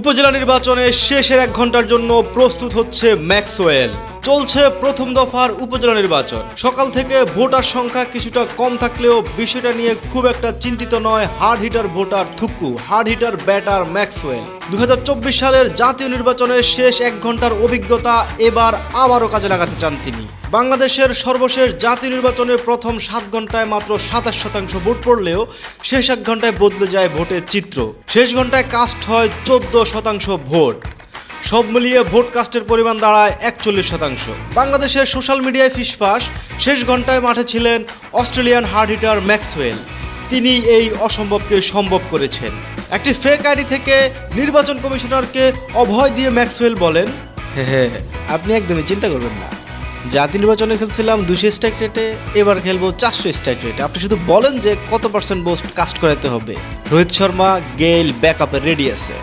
উপজেলা নির্বাচনে শেষের এক ঘণ্টার জন্য প্রস্তুত হচ্ছে ম্যাক্সওয়েল। চলছে প্রথম দফার উপজেলা নির্বাচন। সকাল থেকে ভোটার সংখ্যা কিছুটা কম থাকলেও বিষয়টা নিয়ে খুব একটা চিন্তিত নয় হার্ড হিটার ভোটার থুকু, হার্ড হিটার ব্যাটার ম্যাক্সওয়েল। দু হাজার চব্বিশ সালের জাতীয় নির্বাচনের শেষ এক ঘণ্টার অভিজ্ঞতা এবার আবারও কাজে লাগাতে চান তিনি। বাংলাদেশের সর্বশেষ জাতীয় নির্বাচনে প্রথম সাত ঘন্টায় মাত্র সাতাশ শতাংশ ভোট পড়লেও শেষ এক ঘন্টায় বদলে যায় ভোটের চিত্র। শেষ ঘন্টায় কাস্ট হয় চোদ্দ শতাংশ ভোট। সব মিলিয়ে ভোট কাস্টের পরিমাণ দাঁড়ায় একচল্লিশ শতাংশ। বাংলাদেশের সোশ্যাল মিডিয়ায় ফিসফাস শেষ ঘন্টায় মাঠে ছিলেন অস্ট্রেলিয়ান হার্ড হিটার ম্যাক্সওয়েল। তিনি এই অসম্ভবকে সম্ভব করেছেন। একটি ফেক আইডি থেকে নির্বাচন কমিশনারকে অভয় দিয়ে ম্যাক্সওয়েল বলেন হ্যাঁ আপনি একদমই চিন্তা করবেন না। জাতীয় নির্বাচনে খেলছিলাম দুশো স্ট্রাইক রেটে এবার খেলব চারশো স্ট্রাইক রেটে আপনি শুধু বলেন যে কত পার্সেন্ট বোস্ট কাস্ট করাতে হবে। রোহিত শর্মা, গেইল ব্যাকআপে রেডি আছে